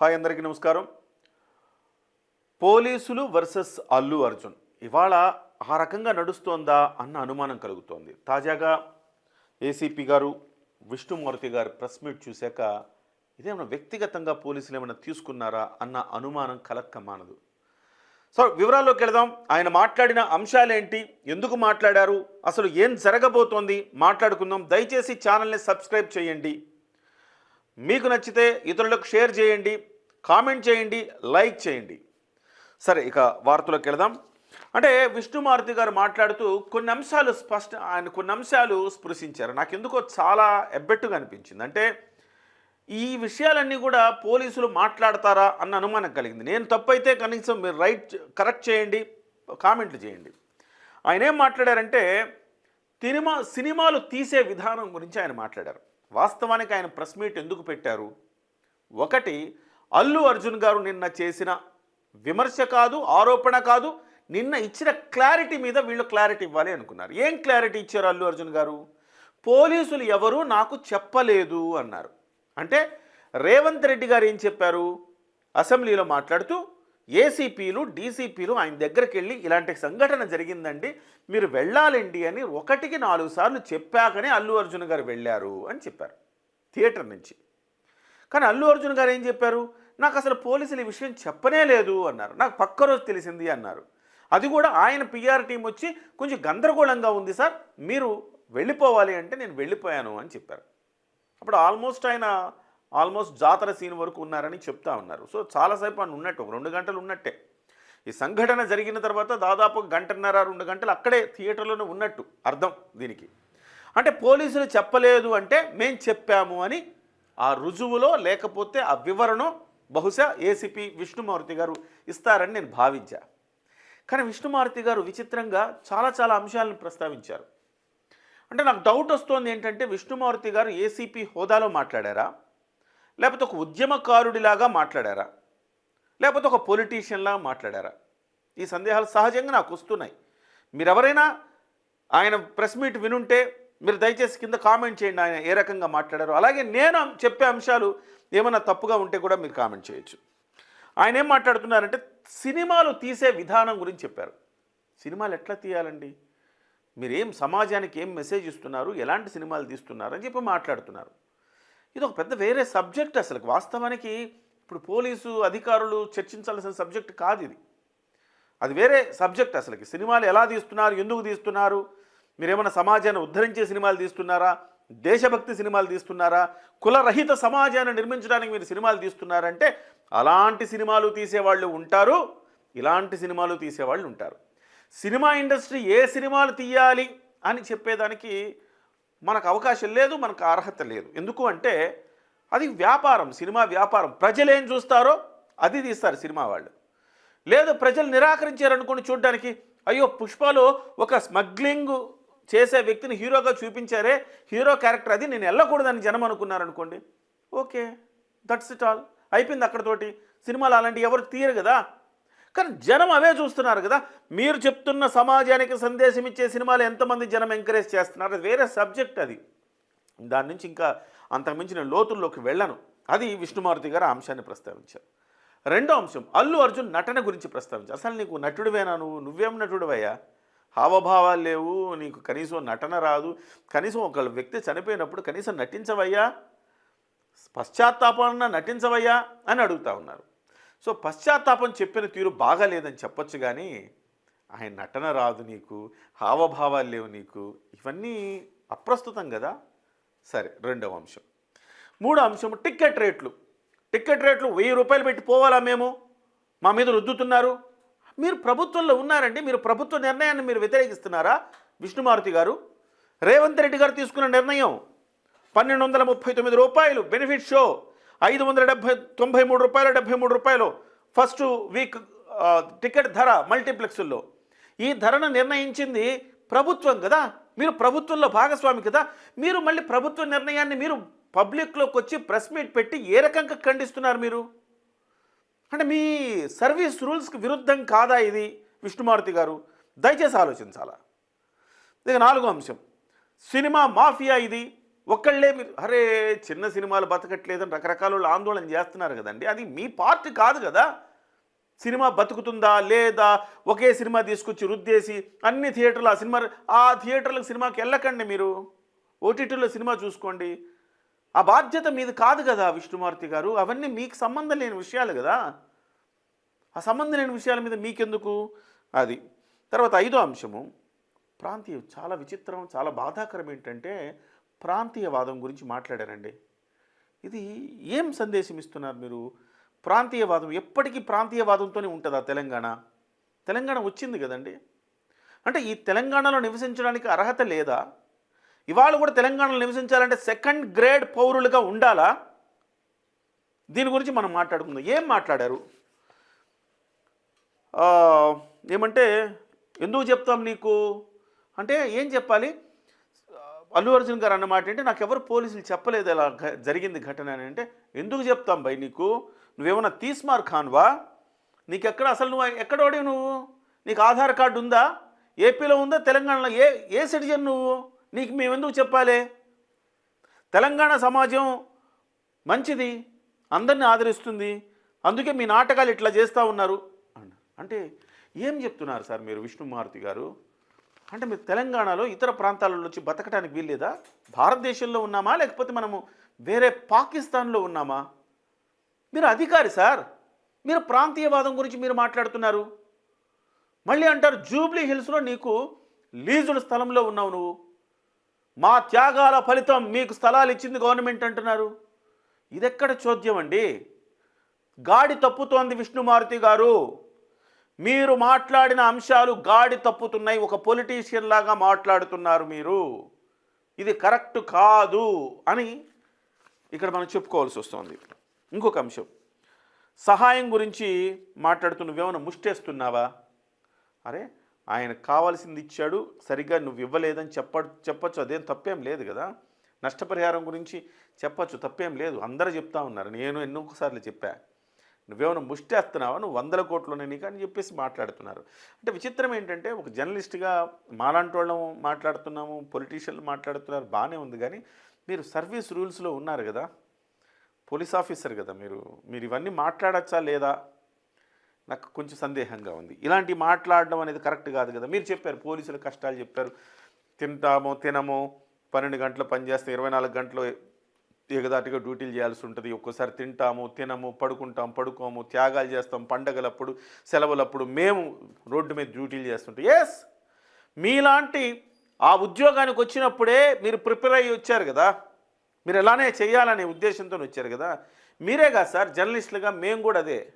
Hi అందరికీ నమస్కారం. పోలీసులు వర్సెస్ అల్లు అర్జున్. ఇవాళ ఆ రకంగా నడుస్తోందా అన్న అనుమానం కలుగుతోంది. తాజాగా ఏసీపీ గారు విష్ణుమూర్తి గారు ప్రెస్ మీట్ చూశాక ఇదేమైనా వ్యక్తిగతంగా పోలీసులు ఏమైనా తీసుకున్నారా అన్న అనుమానం కలక్కమానదు. సో వివరాల్లోకి వెళదాం. ఆయన మాట్లాడిన అంశాలేంటి? ఎందుకు మాట్లాడారు? అసలు ఏం జరగబోతోంది? మాట్లాడుకుందాం. దయచేసి ఛానల్ని సబ్స్క్రైబ్ చేయండి. మీకు నచ్చితే ఇతరులకు షేర్ చేయండి కామెంట్ చేయండి లైక్ చేయండి. సరే ఇక వార్తలోకి వెళదాం. అంటే విష్ణుమారుతి గారు మాట్లాడుతూ కొన్ని అంశాలు స్పష్ట ఆయన కొన్ని అంశాలు స్పృశించారు. నాకు ఎందుకో చాలా ఎబ్బెట్టుగా అనిపించింది. అంటే ఈ విషయాలన్నీ కూడా పోలీసులు మాట్లాడతారా అన్న అనుమానం కలిగింది. నేను తప్పైతే కనీసం మీరు రైట్ కరెక్ట్ చేయండి కామెంట్లు చేయండి. ఆయన ఏం మాట్లాడారంటే సినిమా సినిమాలు తీసే విధానం గురించి ఆయన మాట్లాడారు. వాస్తవానికి ఆయన ప్రెస్ మీట్ ఎందుకు పెట్టారు? ఒకటి అల్లు అర్జున్ గారు నిన్న చేసిన విమర్శ కాదు ఆరోపణ కాదు నిన్న ఇచ్చిన క్లారిటీ మీద వీళ్ళు క్లారిటీ ఇవ్వాలి అనుకున్నారు. ఏం క్లారిటీ ఇచ్చారు అల్లు అర్జున్ గారు? పోలీసులు ఎవరు నాకు చెప్పలేదు అన్నారు. అంటే రేవంత్ రెడ్డి గారు ఏం చెప్పారు? అసెంబ్లీలో మాట్లాడుతూ ఏసీపీలు డీసీపీలు ఆయన దగ్గరికి వెళ్ళి ఇలాంటి సంఘటన జరిగిందండి. మీరు వెళ్ళాలండి అని ఒకటికి నాలుగు సార్లు చెప్పాకనే అల్లు అర్జున్ గారు వెళ్ళారు అని చెప్పారు థియేటర్ నుంచి. కానీ అల్లు అర్జున్ గారు ఏం చెప్పారు? నాకు అసలు పోలీసులు ఈ విషయం చెప్పనే లేదు అన్నారు. నాకు పక్క రోజు తెలిసింది అన్నారు. అది కూడా ఆయన పిఆర్ టీం వచ్చి కొంచెం గందరగోళంగా ఉంది సార్ మీరు వెళ్ళిపోవాలి అంటే నేను వెళ్ళిపోయాను అని చెప్పారు. అప్పుడు ఆల్మోస్ట్ ఆయన ఆల్మోస్ట్ జాతర సీన్ వరకు ఉన్నారని చెప్తా ఉన్నారు. సో చాలాసేపు ఆయన ఉన్నట్టు ఒక రెండు గంటలు ఉన్నట్టే. ఈ సంఘటన జరిగిన తర్వాత దాదాపు గంటన్నర రెండు గంటలు అక్కడే థియేటర్లోనే ఉన్నట్టు అర్థం దీనికి. అంటే పోలీసులు చెప్పలేదు అంటే మేం చెప్పాము అని ఆ రుజువులో లేకపోతే ఆ వివరణ బహుశా ఏసీపీ విష్ణుమారుతి గారు ఇస్తారని నేను భావించా. కానీ విష్ణుమారుతి గారు విచిత్రంగా చాలా చాలా అంశాలను ప్రస్తావించారు. అంటే నాకు డౌట్ వస్తోంది ఏంటంటే విష్ణుమారుతి గారు ఏసీపీ హోదాలో మాట్లాడారా? లేకపోతే ఒక ఉద్యమకారుడిలాగా మాట్లాడారా? లేకపోతే ఒక పొలిటీషియన్లా మాట్లాడారా? ఈ సందేహాలు సహజంగా నాకు వస్తున్నాయి. మీరెవరైనా ఆయన ప్రెస్ మీట్ వినుంటే మీరు దయచేసి కింద కామెంట్ చేయండి ఆయన ఏ రకంగా మాట్లాడారు. అలాగే నేను చెప్పే అంశాలు ఏమైనా తప్పుగా ఉంటే కూడా మీరు కామెంట్ చేయొచ్చు. ఆయన ఏం మాట్లాడుతున్నారంటే సినిమాలు తీసే విధానం గురించి చెప్పారు. సినిమాలు ఎట్లా తీయాలండి? మీరేం సమాజానికి ఏం మెసేజ్ ఇస్తున్నారు? ఎలాంటి సినిమాలు తీస్తున్నారు? అని చెప్పి మాట్లాడుతున్నారు. ఇది ఒక పెద్ద వేరే సబ్జెక్ట్ అసలు. వాస్తవానికి ఇప్పుడు పోలీసు అధికారులు చర్చించాల్సిన సబ్జెక్ట్ కాదు ఇది. అది వేరే సబ్జెక్ట్ అసలుకి. సినిమాలు ఎలా తీస్తున్నారు? ఎందుకు తీస్తున్నారు? మీరేమైనా సమాజాన్ని ఉద్ధరించే సినిమాలు తీస్తున్నారా? దేశభక్తి సినిమాలు తీస్తున్నారా? కులరహిత సమాజాన్ని నిర్మించడానికి మీరు సినిమాలు తీస్తున్నారంటే అలాంటి సినిమాలు తీసేవాళ్ళు ఉంటారు. ఇలాంటి సినిమాలు తీసేవాళ్ళు ఉంటారు. సినిమా ఇండస్ట్రీ ఏ సినిమాలు తీయాలి అని చెప్పేదానికి మనకు అవకాశం లేదు మనకు అర్హత లేదు. ఎందుకు అంటే అది వ్యాపారం సినిమా వ్యాపారం. ప్రజలు ఏం చూస్తారో అది తీస్తారు సినిమా వాళ్ళు. లేదు ప్రజలు నిరాకరించారనుకోండి చూడడానికి. అయ్యో పుష్పలో ఒక స్మగ్లింగ్ చేసే వ్యక్తిని హీరోగా చూపించారే హీరో క్యారెక్టర్ అది నేను వెళ్ళకూడదని జనం అనుకున్నారనుకోండి. Okay that's it all. అయిపోయింది అక్కడతోటి. సినిమాలు అలాంటివి ఎవరు తీయరు కదా. కానీ జనం అవే చూస్తున్నారు కదా. మీరు చెప్తున్న సమాజానికి సందేశం ఇచ్చే సినిమాలు ఎంతమంది జనం ఎంకరేజ్ చేస్తున్నారు? అది వేరే సబ్జెక్ట్ అది. దాని నుంచి ఇంకా అంతకుమించి నేను లోతుల్లోకి వెళ్ళను. అది విష్ణుమారుతి గారు అంశాన్ని ప్రస్తావించారు. రెండో అంశం అల్లు అర్జున్ నటన గురించి ప్రస్తావించారు. అసలు నీకు నటుడివేనా నువ్వు? నువ్వేం నటుడివయ్యా? హావభావాలు లేవు నీకు కనీసం నటన రాదు. కనీసం ఒక వ్యక్తి చనిపోయినప్పుడు కనీసం నటించవయ్యా? పశ్చాత్తాపాన్న నటించవయ్యా? అని అడుగుతా ఉన్నారు. సో పశ్చాత్తాపం చెప్పిన తీరు బాగాలేదని చెప్పొచ్చు కానీ ఆయన నటన రాదు నీకు హావభావాలు లేవు నీకు ఇవన్నీ అప్రస్తుతం కదా? సరే రెండవ అంశం. మూడో అంశం టికెట్ రేట్లు. టికెట్ రేట్లు వెయ్యి రూపాయలు పెట్టి పోవాలా మేము? మా మీద రుద్దుతున్నారు? మీరు ప్రభుత్వంలో ఉన్నారండి మీరు ప్రభుత్వ నిర్ణయాన్ని మీరు వ్యతిరేకిస్తున్నారా? విష్ణుమారుతి గారు రేవంత్ రెడ్డి గారు తీసుకున్న నిర్ణయం పన్నెండు వందల ముప్పై తొమ్మిది రూపాయలు బెనిఫిట్ షో. ఐదు వందల డెబ్బై తొంభై మూడు రూపాయలు డెబ్బై మూడు రూపాయలు. ఫస్ట్ వీక్ టికెట్ ధర మల్టీప్లెక్స్ల్లో. ఈ ధరను నిర్ణయించింది ప్రభుత్వం కదా? మీరు ప్రభుత్వంలో భాగస్వామి కదా? మీరు మళ్ళీ ప్రభుత్వ నిర్ణయాన్ని మీరు పబ్లిక్లోకి వచ్చి ప్రెస్ మీట్ పెట్టి ఏ రకంగా ఖండిస్తున్నారు మీరు? అంటే మీ సర్వీస్ రూల్స్కి విరుద్ధం కాదా ఇది విష్ణుమారుతి గారు? దయచేసి ఆలోచించాలా? ఇక నాలుగో అంశం. సినిమా మాఫియా ఇది. ఒక్కళ్ళే మీరు అరే చిన్న సినిమాలు బతకట్లేదని రకరకాల వాళ్ళు ఆందోళన చేస్తున్నారు కదండి. అది మీ పార్టీ కాదు కదా. సినిమా బతుకుతుందా లేదా ఒకే సినిమా తీసుకొచ్చి రుద్దేసి అన్ని థియేటర్లు ఆ సినిమా ఆ థియేటర్లకు సినిమాకి వెళ్ళకండి మీరు. ఓటీటీలో సినిమా చూసుకోండి. ఆ బాధ్యత మీది కాదు కదా విష్ణుమూర్తి గారు. అవన్నీ మీకు సంబంధం లేని విషయాలు కదా. ఆ సంబంధం లేని విషయాల మీద మీకెందుకు? అది. తర్వాత ఐదో అంశము. ప్రాంతీయ చాలా విచిత్రం చాలా బాధాకరం ఏంటంటే ప్రాంతీయవాదం గురించి మాట్లాడారండి. ఇది ఏం సందేశం ఇస్తున్నారు మీరు? ప్రాంతీయవాదం ఎప్పటికీ ప్రాంతీయవాదంతోనే ఉంటుందా తెలంగాణ? తెలంగాణ వచ్చింది కదండి. అంటే ఈ తెలంగాణలో నివసించడానికి అర్హత లేదా? ఇవాళ కూడా తెలంగాణలో నివసించాలంటే సెకండ్ గ్రేడ్ పౌరులుగా ఉండాలా? దీని గురించి మనం మాట్లాడుకుందాం. ఏం మాట్లాడారు? ఏమంటే ఎందుకు చెప్తాం నీకు? అంటే ఏం చెప్పాలి? అల్లు అర్జున్ గారు అన్నమాట అంటే నాకు ఎవరు పోలీసులు చెప్పలేదు ఇలా జరిగింది ఘటన అని అంటే ఎందుకు చెప్తాం భయ్ నీకు? నువ్వేమన్నా తీస్మార్ ఖాన్వా నీకెక్కడ అసలు నువ్వు ఎక్కడోడి నువ్వు? నీకు ఆధార్ కార్డు ఉందా? ఏపీలో ఉందా? తెలంగాణలో ఏ ఏ సిటిజన్ నువ్వు? నీకు మేము ఎందుకు చెప్పాలి? తెలంగాణ సమాజం మంచిది అందరిని ఆదరిస్తుంది అందుకే మీ నాటకాలు ఇట్లా చేస్తూ ఉన్నారు. అంటే ఏం చెప్తున్నారు సార్ మీరు విష్ణుమారుతి గారు? అంటే మీరు తెలంగాణలో ఇతర ప్రాంతాలలో వచ్చి బతకడానికి వీల్లేదా? భారతదేశంలో ఉన్నామా? లేకపోతే మనము వేరే పాకిస్తాన్లో ఉన్నామా? మీరు అధికారి సార్. మీరు ప్రాంతీయవాదం గురించి మీరు మాట్లాడుతున్నారు. మళ్ళీ అంటారు జూబ్లీ హిల్స్లో నీకు లీజుల స్థలంలో ఉన్నావు నువ్వు. మా త్యాగాల ఫలితం మీకు స్థలాలు ఇచ్చింది గవర్నమెంట్ అంటున్నారు. ఇదెక్కడ చోద్యం అండి? గాడి తప్పుతోంది విష్ణుమారుతి గారు. మీరు మాట్లాడిన అంశాలు గాడి తప్పుతున్నాయి ఒక పొలిటీషియన్ లాగా మాట్లాడుతున్నారు మీరు. ఇది కరెక్ట్ కాదు అని ఇక్కడ మనం చెప్పుకోవాల్సి వస్తుంది. ఇంకొక అంశం. సహాయం గురించి మాట్లాడుతున్న నువ్వేమైనా ముష్టేస్తున్నావా? అరే ఆయన కావాల్సింది ఇచ్చాడు సరిగ్గా నువ్వు ఇవ్వలేదని చెప్ప చెప్పచ్చు. అదేం తప్పేం లేదు కదా. నష్టపరిహారం గురించి చెప్పచ్చు తప్పేం లేదు. అందరూ చెప్తా ఉన్నారు. నేను ఎన్నోసార్లు చెప్పా. నువ్వేమైనా ముష్టేస్తున్నావా నువ్వు వందల కోట్లోనే నీకు అని చెప్పేసి మాట్లాడుతున్నారు. అంటే విచిత్రం ఏంటంటే ఒక జర్నలిస్ట్గా మాలాంటి వాళ్ళం మాట్లాడుతున్నాము పొలిటీషియన్లు మాట్లాడుతున్నారు బాగానే ఉంది. కానీ మీరు సర్వీస్ రూల్స్లో ఉన్నారు కదా పోలీస్ ఆఫీసర్ కదా మీరు మీరు ఇవన్నీ మాట్లాడచ్చా లేదా? నాకు కొంచెం సందేహంగా ఉంది. ఇలాంటి మాట్లాడడం అనేది కరెక్ట్ కాదు కదా. మీరు చెప్పారు పోలీసుల కష్టాలు చెప్పారు. తింటామో తినము పన్నెండు గంటలు పనిచేస్తాం ఇరవై నాలుగు గంటలు ఎగదాటిగా డ్యూటీలు చేయాల్సి ఉంటుంది. ఒక్కోసారి తింటాము తినము పడుకుంటాం పడుకోము త్యాగాలు చేస్తాం పండగలప్పుడు సెలవులప్పుడు మేము రోడ్డు మీద డ్యూటీలు చేస్తుంటాం. ఎస్ మీలాంటి ఆ ఉద్యోగానికి వచ్చినప్పుడే మీరు ప్రిపేర్ అయ్యి వచ్చారు కదా. మీరు ఎలానే చేయాలనే ఉద్దేశంతో వచ్చారు కదా. మీరే కాదు సార్? జర్నలిస్టులుగా మేము కూడా అదే.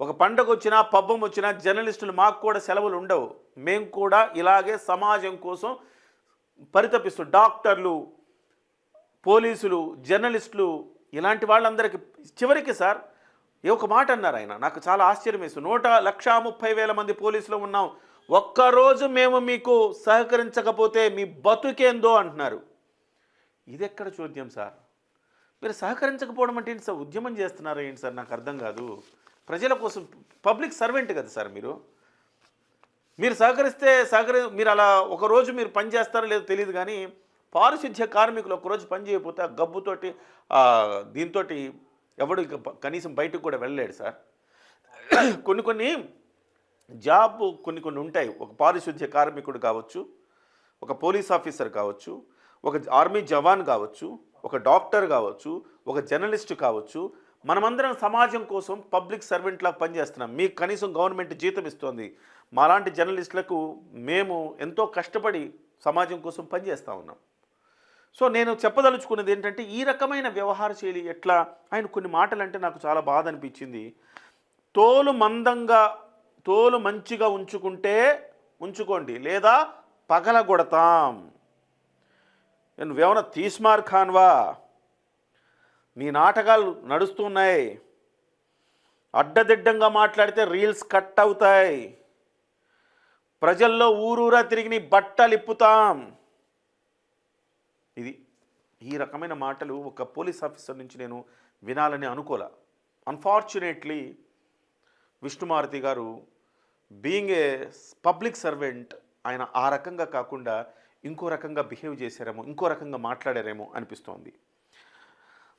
ఒక పండగ వచ్చినా పబ్బం వచ్చినా జర్నలిస్టులు మాకు కూడా సెలవులు ఉండవు. మేము కూడా ఇలాగే సమాజం కోసం పరితపిస్తూ డాక్టర్లు పోలీసులు జర్నలిస్టులు ఇలాంటి వాళ్ళందరికీ చివరికి సార్ ఏ ఒక మాట అన్నారు ఆయన. నాకు చాలా ఆశ్చర్యం వేస్తుంది నూట లక్షా ముప్పై వేల మంది పోలీసులు ఉన్నాం. ఒక్కరోజు మేము మీకు సహకరించకపోతే మీ బతుకేందో అంటున్నారు. ఇది ఎక్కడ చూద్దాం సార్? మీరు సహకరించకపోవడం అంటే ఏంటి సార్? ఉద్యమం చేస్తున్నారు ఏంటి సార్? నాకు అర్థం కాదు. ప్రజల కోసం పబ్లిక్ సర్వెంట్ కదా సార్ మీరు? మీరు సహకరిస్తే సహకరి మీరు అలా ఒక రోజు మీరు పని చేస్తారో లేదో తెలియదు కానీ పారిశుద్ధ్య కార్మికులు ఒకరోజు పని చేయకపోతే ఆ గబ్బుతోటి దీంతో ఎవడు కనీసం బయటకు కూడా వెళ్ళలేడు సార్. కొన్ని కొన్ని జాబ్ కొన్ని కొన్ని ఉంటాయి. ఒక పారిశుద్ధ్య కార్మికుడు కావచ్చు ఒక పోలీస్ ఆఫీసర్ కావచ్చు ఒక ఆర్మీ జవాన్ కావచ్చు ఒక డాక్టర్ కావచ్చు ఒక జర్నలిస్ట్ కావచ్చు. మనమందరం సమాజం కోసం పబ్లిక్ సర్వెంట్లాగా పనిచేస్తున్నాం మీకు కనీసం గవర్నమెంట్ జీతం ఇస్తోంది. మాలాంటి జర్నలిస్టులకు మేము ఎంతో కష్టపడి సమాజం కోసం పనిచేస్తూ ఉన్నాం. సో నేను చెప్పదలుచుకున్నది ఏంటంటే ఈ రకమైన వ్యవహార శైలి ఎట్లా? ఆయన కొన్ని మాటలు అంటే నాకు చాలా బాధ అనిపించింది. తోలు మందంగా తోలు మంచిగా ఉంచుకుంటే ఉంచుకోండి లేదా పగలగొడతాం. నువ్వేమన్నా తీస్మార్ ఖాన్వా నీ నాటకాలు నడుస్తున్నాయి అడ్డదిడ్డంగా మాట్లాడితే రీల్స్ కట్ అవుతాయి. ప్రజల్లో ఊరూరా తిరిగి నీ బట్టలు ఇప్పుతాం ఇది ఈ రకమైన మాటలు ఒక పోలీస్ ఆఫీసర్ నుంచి నేను వినాలని అనుకోలే. అన్ఫార్చునేట్లీ విష్ణుమారుతి గారు బీయింగ్ ఏ పబ్లిక్ సర్వెంట్ ఆయన ఆ రకంగా కాకుండా ఇంకో రకంగా బిహేవ్ చేశారేమో ఇంకో రకంగా మాట్లాడారేమో అనిపిస్తోంది.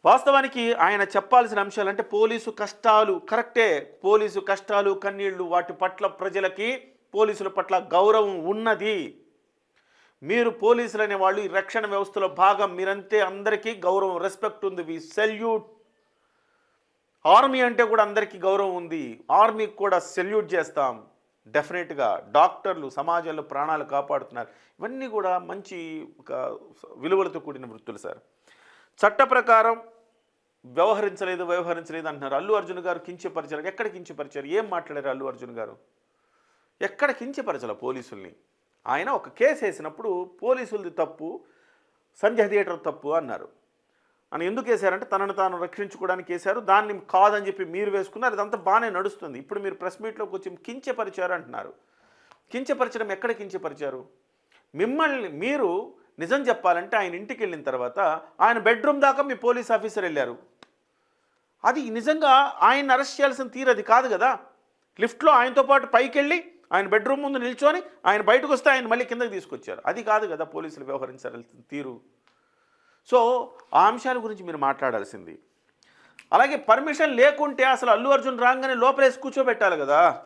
వాస్తవానికి ఆయన చెప్పాల్సిన అంశాలు అంటే పోలీసు కష్టాలు కరెక్టే పోలీసు కష్టాలు కన్నీళ్ళు వాటి పట్ల ప్రజలకి పోలీసుల పట్ల గౌరవం ఉన్నది. మీరు పోలీసులు అనే వాళ్ళు ఈ రక్షణ వ్యవస్థలో భాగం. మీరంతే అందరికీ గౌరవం రెస్పెక్ట్ ఉంది. వి సెల్యూట్ ఆర్మీ అంటే కూడా అందరికీ గౌరవం ఉంది. ఆర్మీకి కూడా సెల్యూట్ చేస్తాం. డెఫినెట్గా డాక్టర్లు సమాజంలో ప్రాణాలు కాపాడుతున్నారు. ఇవన్నీ కూడా మంచి ఒక విలువలతో కూడిన వృత్తులు సార్. చట్ట ప్రకారం వ్యవహరించలేదు వ్యవహరించలేదు అంటున్నారు. అల్లు అర్జున్ గారు కించపరిచారు ఎక్కడ కించపరిచారు ఏం మాట్లాడారు అల్లు అర్జున్ గారు? ఎక్కడ కించపరచాల పోలీసుల్ని? ఆయన ఒక కేసు వేసినప్పుడు పోలీసులది తప్పు సంధ్య థియేటర్ తప్పు అన్నారు. అని ఎందుకు వేశారంటే తనను తాను రక్షించుకోవడానికి వేశారు దాన్ని కాదని చెప్పి మీరు వేసుకున్నారు ఇదంతా బాగానే నడుస్తుంది. ఇప్పుడు మీరు ప్రెస్ మీట్లోకి వచ్చి కించపరిచారు అంటున్నారు. కించపరచడం ఎక్కడ కించపరిచారు? మిమ్మల్ని మీరు నిజం చెప్పాలంటే ఆయన ఇంటికి వెళ్ళిన తర్వాత ఆయన బెడ్రూమ్ దాకా మీ పోలీస్ ఆఫీసర్ వెళ్ళారు. అది నిజంగా ఆయన అరెస్ట్ చేయాల్సిన తీరు అది కాదు కదా. లిఫ్ట్లో ఆయనతో పాటు పైకి వెళ్ళి ఆయన బెడ్రూమ్ ముందు నిల్చొని ఆయన బయటకు వస్తే ఆయన మళ్ళీ కిందకి తీసుకొచ్చారు. అది కాదు కదా పోలీసులు వ్యవహరించాల్సిన తీరు. సో ఆ అంశాల గురించి మీరు మాట్లాడాల్సింది. అలాగే పర్మిషన్ లేకుంటే అసలు అల్లు అర్జున్ రాగానే లోపలేసి కూర్చోబెట్టాలి కదా.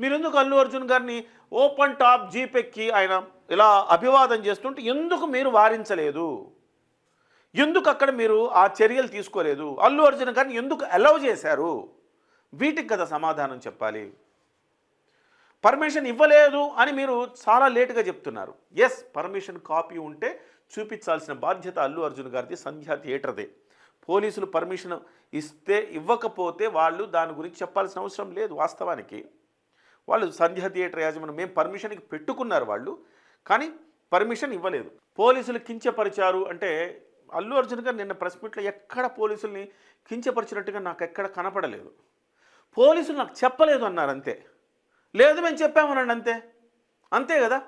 మీరు ఎందుకు అల్లు అర్జున్ గారిని ఓపెన్ టాప్ జీప్ ఎక్కి ఆయన ఇలా అభివాదం చేస్తుంటే ఎందుకు మీరు వారించలేదు? ఎందుకు అక్కడ మీరు ఆ చర్యలు తీసుకోలేదు? అల్లు అర్జున్ గారిని ఎందుకు అలౌ చేశారు? వీటికి కదా సమాధానం చెప్పాలి. పర్మిషన్ ఇవ్వలేదు అని మీరు చాలా లేటుగా చెప్తున్నారు. ఎస్ పర్మిషన్ కాపీ ఉంటే చూపించాల్సిన బాధ్యత అల్లు అర్జున్ గారిది సంధ్యా థియేటర్దే. పోలీసులు పర్మిషన్ ఇస్తే ఇవ్వకపోతే వాళ్ళు దాని గురించి చెప్పాల్సిన అవసరం లేదు వాస్తవానికి. వాళ్ళు సంధ్యా థియేటర్ యాజమాన్యం మేము పర్మిషన్కి పెట్టుకున్నారు వాళ్ళు కానీ పర్మిషన్ ఇవ్వలేదు. పోలీసులు కించపరిచారు అంటే అల్లు అర్జున్ గారు నిన్న ప్రెస్ మీట్లో ఎక్కడ పోలీసుల్ని కించపరిచినట్టుగా నాకు ఎక్కడ కనపడలేదు. పోలీసులు నాకు చెప్పలేదు అన్నారు అంతే. లేదు మేము చెప్పామనండి అంతే. అంతే కదా?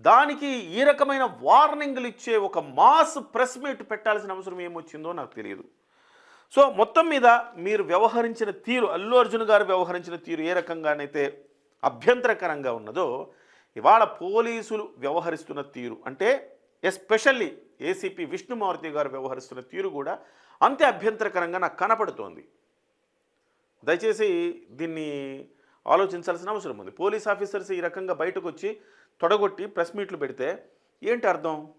దానికి ఈ రకమైన వార్నింగ్లు ఇచ్చే ఒక మాస్ ప్రెస్ మీట్ పెట్టాల్సిన అవసరం ఏమొచ్చిందో నాకు తెలియదు. సో మొత్తం మీద మీరు వ్యవహరించిన తీరు అల్లు అర్జున్ గారు వ్యవహరించిన తీరు ఏ రకంగానైతే అభ్యంతరకరంగా ఉన్నదో ఇవాళ పోలీసులు వ్యవహరిస్తున్న తీరు అంటే ఎస్పెషల్లీ ఏసీపీ విష్ణుమారుతి గారు వ్యవహరిస్తున్న తీరు కూడా అంతే అభ్యంతరకరంగా నాకు కనపడుతోంది. దయచేసి దీన్ని ఆలోచించాల్సిన అవసరం ఉంది. పోలీస్ ఆఫీసర్స్ ఈ రకంగా బయటకు వచ్చి తొడగొట్టి ప్రెస్ మీట్లు పెడితే ఏంటి అర్థం?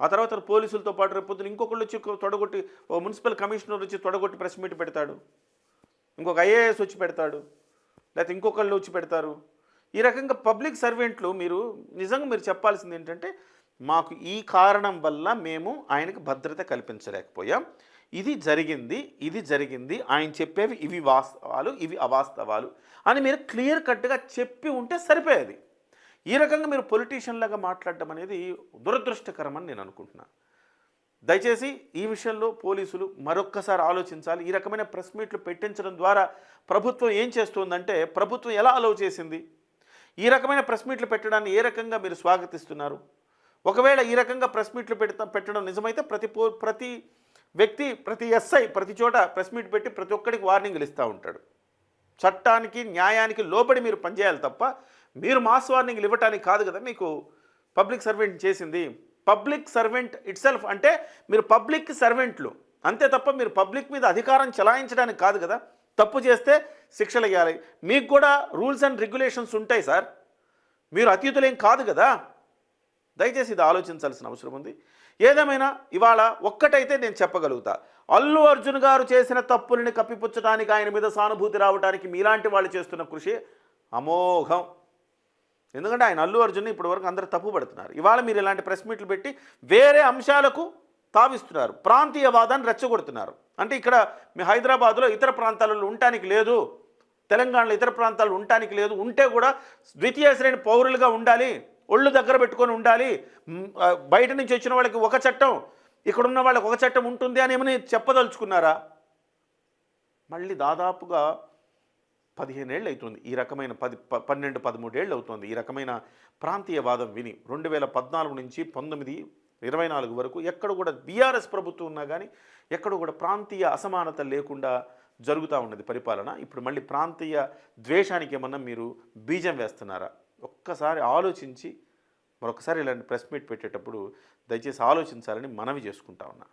ఆ తర్వాత పోలీసులతో పాటు రేపు ఇంకొకళ్ళు వచ్చి తొడగొట్టి ఓ మున్సిపల్ కమిషనర్ వచ్చి తొడగొట్టి ప్రెస్ మీట్ పెడతాడు. ఇంకొక ఐఏఎస్ వచ్చి పెడతాడు. లేకపోతే ఇంకొకళ్ళు వచ్చి పెడతారు. ఈ రకంగా పబ్లిక్ సర్వెంట్లు మీరు నిజంగా మీరు చెప్పాల్సింది ఏంటంటే మాకు ఈ కారణం వల్ల మేము ఆయనకు భద్రత కల్పించలేకపోయాం. ఇది జరిగింది ఇది జరిగింది ఆయన చెప్పేవి ఇవి వాస్తవాలు ఇవి అవాస్తవాలు అని మీరు క్లియర్ కట్గా చెప్పి ఉంటే సరిపోయేది. ఈ రకంగా మీరు పొలిటీషియన్లాగా మాట్లాడడం అనేది దురదృష్టకరమని నేను అనుకుంటున్నాను దయచేసి ఈ విషయంలో పోలీసులు మరొక్కసారి ఆలోచించాలి. ఈ రకమైన ప్రెస్ మీట్లు పెట్టించడం ద్వారా ప్రభుత్వం ఏం చేస్తుందంటే ప్రభుత్వం ఎలా అలౌ చేసింది? ఈ రకమైన ప్రెస్ మీట్లు పెట్టడాన్ని ఏ రకంగా మీరు స్వాగతిస్తున్నారు? ఒకవేళ ఈ రకంగా ప్రెస్ మీట్లు పెడతా పెట్టడం నిజమైతే ప్రతి ప్రతి వ్యక్తి ప్రతి ఎస్ఐ ప్రతి చోట ప్రెస్ మీట్ పెట్టి ప్రతి ఒక్కడికి వార్నింగ్లు ఇస్తూ ఉంటాడు. చట్టానికి న్యాయానికి లోబడి మీరు పనిచేయాలి తప్ప మీరు మాస్ వార్నింగ్లు ఇవ్వటానికి కాదు కదా మీకు పబ్లిక్ సర్వెంట్ చేసింది. పబ్లిక్ సర్వెంట్ ఇట్ సెల్ఫ్ అంటే మీరు పబ్లిక్ సర్వెంట్లు. అంతే తప్ప మీరు పబ్లిక్ మీద అధికారం చెలాయించడానికి కాదు కదా. తప్పు చేస్తే శిక్షలు ఇవ్వాలి మీకు కూడా రూల్స్ అండ్ రెగ్యులేషన్స్ ఉంటాయి సార్. మీరు అతీతులేం కాదు కదా. దయచేసి ఇది ఆలోచించాల్సిన అవసరం ఉంది. ఏదేమైనా ఇవాళ ఒక్కటైతే నేను చెప్పగలుగుతా. అల్లు అర్జున్ గారు చేసిన తప్పుల్ని కప్పిపుచ్చడానికి ఆయన మీద సానుభూతి రావడానికి మీలాంటి వాళ్ళు చేస్తున్న కృషి అమోఘం. ఎందుకంటే ఆయన అల్లు అర్జున్ని ఇప్పటివరకు అందరూ తప్పు పడుతున్నారు. ఇవాళ మీరు ఇలాంటి ప్రెస్ మీట్లు పెట్టి వేరే అంశాలకు తావిస్తున్నారు. ప్రాంతీయవాదాన్ని రెచ్చగొడుతున్నారు. అంటే ఇక్కడ మీ హైదరాబాద్లో ఇతర ప్రాంతాలలో ఉండటానికి లేదు. తెలంగాణలో ఇతర ప్రాంతాలు ఉండటానికి లేదు. ఉంటే కూడా ద్వితీయ శ్రేణి పౌరులుగా ఉండాలి. ఒళ్ళు దగ్గర పెట్టుకొని ఉండాలి. బయట నుంచి వచ్చిన వాళ్ళకి ఒక చట్టం ఇక్కడున్న వాళ్ళకి ఒక చట్టం ఉంటుంది అని ఏమని చెప్పదలుచుకున్నారా? మళ్ళీ దాదాపుగా పదిహేనేళ్ళు అవుతుంది ఈ రకమైన పది ప- పన్నెండు పదమూడేళ్ళు అవుతుంది ఈ రకమైన ప్రాంతీయవాదం విని రెండు వేల పద్నాలుగు నుంచి పంతొమ్మిది ఇరవై నాలుగు వరకు ఎక్కడ కూడా బీఆర్ఎస్ ప్రభుత్వం ఉన్నా కానీ ఎక్కడ కూడా ప్రాంతీయ అసమానత లేకుండా జరుగుతూ ఉన్నది పరిపాలన. ఇప్పుడు మళ్ళీ ప్రాంతీయ ద్వేషానికి ఏమన్నా మీరు బీజం వేస్తున్నారా? ఒక్కసారి ఆలోచించి మరొకసారి ఇలాంటి ప్రెస్ మీట్ పెట్టేటప్పుడు దయచేసి ఆలోచించాలని మనవి చేసుకుంటా ఉన్నా.